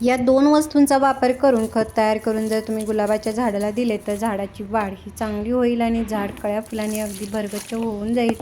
या दोन वस्तूंचा वापर करून खत तयार करून जर तुम्ही गुलाबाच्या झाडाला दिले तर झाडाची वाढ ही चांगली होईल आणि झाड कळ्या फुलांनी अगदी भरगच्च होऊन जाईल.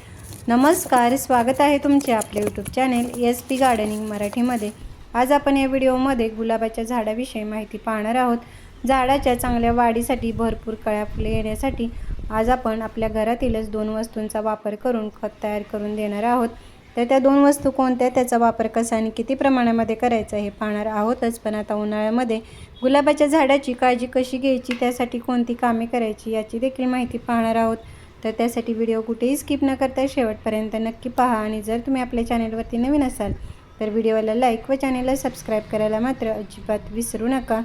नमस्कार स्वागत आहे तुमचे आपले YouTube channel S P gardening मराठीमध्ये. आज आपण या व्हिडिओमध्ये गुलाबाच्या झाडाविषयी माहिती पाहणार आहोत. झाडाच्या चांगल्या वाढीसाठी भरपूर कळ्या फुले येण्यासाठी आज आपण आपल्या घरातीलच दोन वस्तूंचा वापर करून खत तयार करून देणार आहोत. तर त्या दोन वस्तू कोणत्या त्याचा वापर कसा आणि किती प्रमाणामध्ये करायचा हे पाहणार आहोतच. पण आता उन्हाळ्यामध्ये गुलाबाच्या झाडाची काळजी कशी घ्यायची त्यासाठी कोणती कामे करायची याची देखील माहिती पाहणार आहोत. तर त्यासाठी व्हिडिओ कुठेही स्किप न करता शेवटपर्यंत नक्की पहा आणि जर तुम्ही आपल्या चॅनेलवरती नवीन असाल तर व्हिडिओला लाईक व चॅनेलला सबस्क्राईब करायला मात्र अजिबात विसरू नका.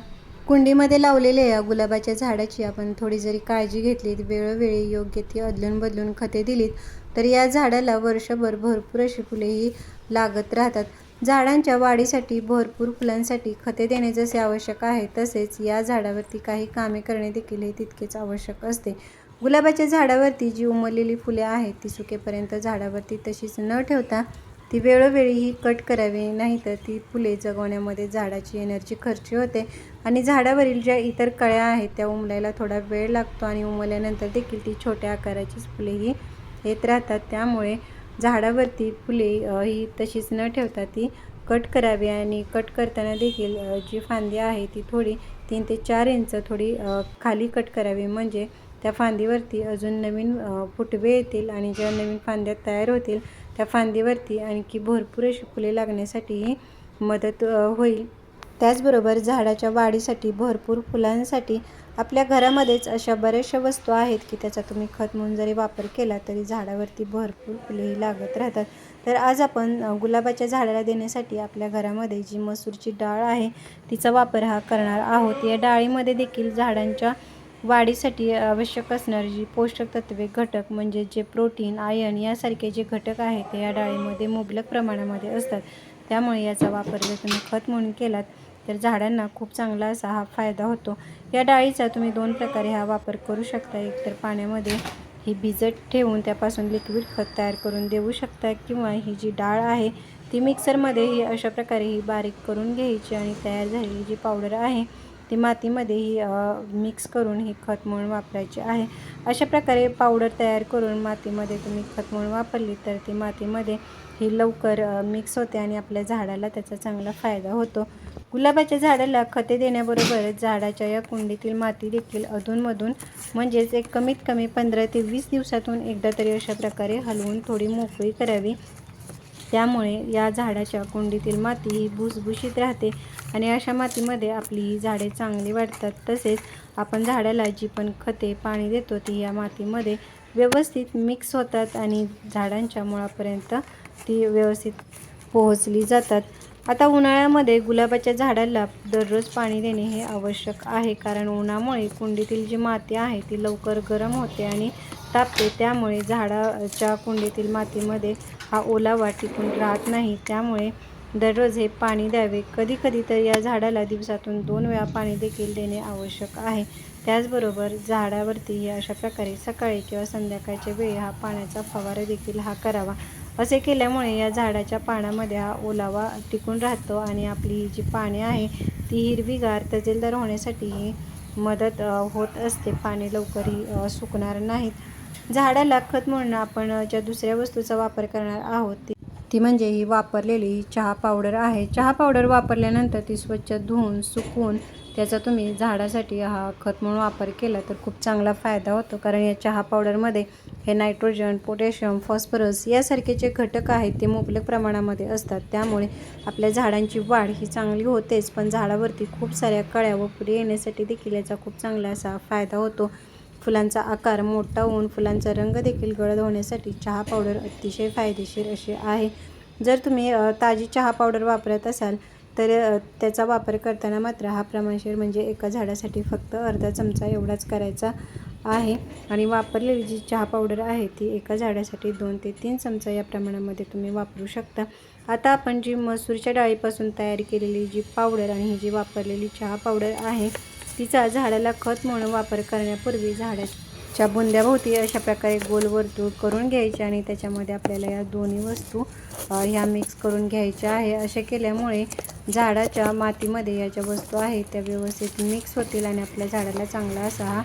कुंडीमध्ये लावलेल्या या गुलाबाच्या झाडाची. आपण थोडी जरी काळजी घेतली वेळोवेळी योग्य ती अदलून बदलून खते दिलीत तर या झाडाला वर्षभर भरपूर अशी फुलेही लागत राहतात. झाडांच्या वाढीसाठी भरपूर फुलांसाठी खते देणे जसे आवश्यक आहे तसेच या झाडावरती काही कामे करणे देखील हे तितकेच आवश्यक असते. गुलाबाच्या झाडावरती जी उमललेली फुले आहेत ती सुकेपर्यंत झाडावरती तशीच न ठेवता ती वेळोवेळी ही कट करावी नाहीतर ती फुले जगवण्यामध्ये झाडाची एनर्जी खर्च होते आणि झाडावरील ज्या इतर कळ्या आहेत त्या उमलायला थोडा वेळ लागतो आणि उमलल्यानंतर देखील ती छोट्या आकाराचीच फुले ही येत राहतात. त्यामुळे झाडावरती फुले ही तशीच न ठेवता ती कट करावी आणि कट करताना देखील जी फांदी आहे ती थोडी तीन ते चार इंच थोडी खाली कट करावी. म्हणजे त्या फांदीवरती अजून नवीन फुटवे येतील आणि ज्या नवीन फांद्या तयार होतील त्या फांदीवरती आणखी भरपूर अशी फुले लागण्यासाठीही मदत होईल. त्याचबरोबर झाडाच्या वाढीसाठी भरपूर फुलांसाठी आपल्या घरामध्येच अशा बऱ्याचशा वस्तू आहेत की त्याचा तुम्ही खत म्हणून जरी वापर केला तरी झाडावरती भरपूर फुलेही लागत राहतात. तर आज आपण गुलाबाच्या झाडाला देण्यासाठी आपल्या घरामध्ये जी मसूरची डाळ आहे तिचा वापर हा करणार आहोत. या डाळीमध्ये देखील झाडांच्या वाढीसाठी आवश्यक असणारी जी पोषक तत्वे घटक म्हणजे जे प्रोटीन आयर्न यासारखे जे घटक आहेत ते या डाळीमध्ये मुबलक प्रमाणामध्ये असतात. त्यामुळे याचा वापर जर तुम्ही खत म्हणून केलात तर झाडांना खूप चांगला असा हा फायदा होतो. या डाळीचा तुम्ही दोन प्रकारे हा वापर करू शकता. एकतर पाण्यामध्ये ही भिजत ठेवून त्यापासून लिक्विड खत तयार करून देऊ शकता किंवा ही जी डाळ आहे ती मिक्सरमध्ये ही अशा प्रकारे ही बारीक करून घ्यायची आणि तयार झालेली जी पावडर आहे ती मातीमध्ये ही मिक्स करून ही खत म्हणून वापरायची आहे. अशा प्रकारे पावडर तयार करून मातीमध्ये तुम्ही खत म्हणून वापरली तर ती मातीमध्ये ही लवकर मिक्स होते आणि आपल्या झाडाला त्याचा चांगला फायदा होतो. गुलाबाच्या झाडाला खते देण्याबरोबरच झाडाच्या या कुंडीतील माती देखील अधूनमधून म्हणजेच एक कमीत कमी पंधरा ते वीस दिवसातून एकदा तरी अशा प्रकारे हलवून थोडी मोकळी करावी. त्यामुळे या झाडाच्या कुंडीतील माती ही भुसभुशीत राहते आणि अशा मातीमध्ये आपली ही झाडे चांगली वाढतात. तसेच आपण झाडाला जी पण खते पाणी देतो ती या मातीमध्ये व्यवस्थित मिक्स होतात आणि झाडांच्या मुळापर्यंत ती व्यवस्थित पोहोचली जातात. आता उन्हाळ्यामध्ये गुलाबाच्या झाडाला दररोज पाणी देणे हे आवश्यक आहे. कारण उन्हामुळे कुंडीतील जी माती आहे ती लवकर गरम होते आणि तापते. त्यामुळे झाडाच्या कुंडीतील मातीमध्ये हा ओलावा टिकून राहत नाही. त्यामुळे दररोज हे पाणी द्यावे. कधी कधी तर या झाडाला दिवसातून दोन वेळा पाणी देखील देणे आवश्यक आहे. त्याचबरोबर झाडावरती अशा प्रकारे सकाळी किंवा संध्याकाळच्या वेळी हा पाण्याचा फवारा देखील हा करावा. असे केल्यामुळे या झाडाच्या पानामध्ये हा ओलावा टिकून राहतो आणि आपली ही जी पाने आहे ती हिरवीगार तजेलदार होण्यासाठी मदत होत असते. पाणी लवकरही सुकणार नाहीत. झाडाला खत म्हणून आपण ज्या दुसऱ्या वस्तूचा वापर करणार आहोत ती ती म्हणजे ही वापरलेली चहा पावडर आहे. चहा पावडर वापरल्यानंतर ती स्वच्छ धुवून सुकवून त्याचा तुम्ही झाडासाठी हा खत म्हणून वापर केला तर खूप चांगला फायदा होतो. कारण या चहा पावडरमध्ये हे नायट्रोजन पोटॅशियम फॉस्फरस यासारखे जे घटक आहेत ते मुबलक प्रमाणामध्ये असतात. त्यामुळे आपल्या झाडांची वाढ ही चांगली होतेच पण झाडावरती खूप साऱ्या कळ्या व पुढे येण्यासाठी देखील याचा खूप चांगला असा फायदा होतो. फुलांचा आकार मोठा होऊन फुलांचा रंग देखील गळद होण्यासाठी चहा पावडर अतिशय फायदेशीर असे आहे. जर तुम्ही ताजी चहा पावडर वापरत असाल तर त्याचा वापर करताना मात्र हा प्रमाणशीर म्हणजे एका झाडासाठी फक्त अर्धा चमचा एवढाच करायचा आहे. आणि वापरलेली जी चहा पावडर आहे ती एका झाडासाठी दोन ते तीन चमचा या प्रमाणामध्ये तुम्ही वापरू शकता. आता आपण जी मसूरच्या डाळीपासून तयार केलेली जी पावडर आणि ही जी वापरलेली चहा पावडर आहे तिचा झाडाला खत म्हणून वापर करण्यापूर्वी झाडाच्या बुंद्याभोवती अशा प्रकारे गोल वर्तुळ करून घ्यायचे आणि त्याच्यामध्ये आपल्याला या दोन्ही वस्तू ह्या मिक्स करून घ्यायच्या आहे. असे केल्यामुळे झाडाच्या मातीमध्ये या ज्या वस्तू आहेत त्या व्यवस्थित मिक्स होतील आणि आपल्या झाडाला चांगला असा हा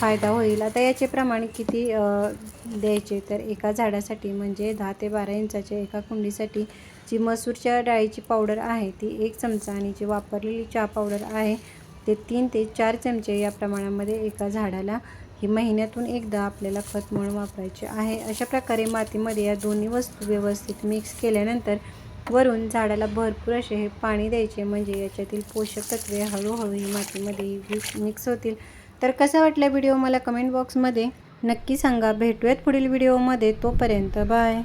फायदा होईल. आता याचे प्रमाण किती द्यायचे? तर एका झाडासाठी म्हणजे दहा ते बारा इंचाच्या एका कुंडीसाठी जी मसूरच्या डाळीची पावडर आहे ती एक चमचा आणि जी वापरलेली चहा पावडर आहे ते तीन ते चार चमचे या प्रमाणामध्ये एका झाडाला ही महिन्यातून एकदा आपल्याला खत म्हणून वापरायचे आहे. अशा प्रकारे मातीमध्ये या दोन्ही वस्तू व्यवस्थित मिक्स केल्यानंतर वरून झाडाला भरपूर असे हे पाणी द्यायचे. म्हणजे याच्यातील पोषक तत्वे हळूहळू ही मातीमध्ये मिक्स होतील. तर कसा वाटला व्हिडिओ? मला कमेंट बॉक्समध्ये नक्की सांगा. भेटूयात पुढील व्हिडिओमध्ये तोपर्यंत बाय.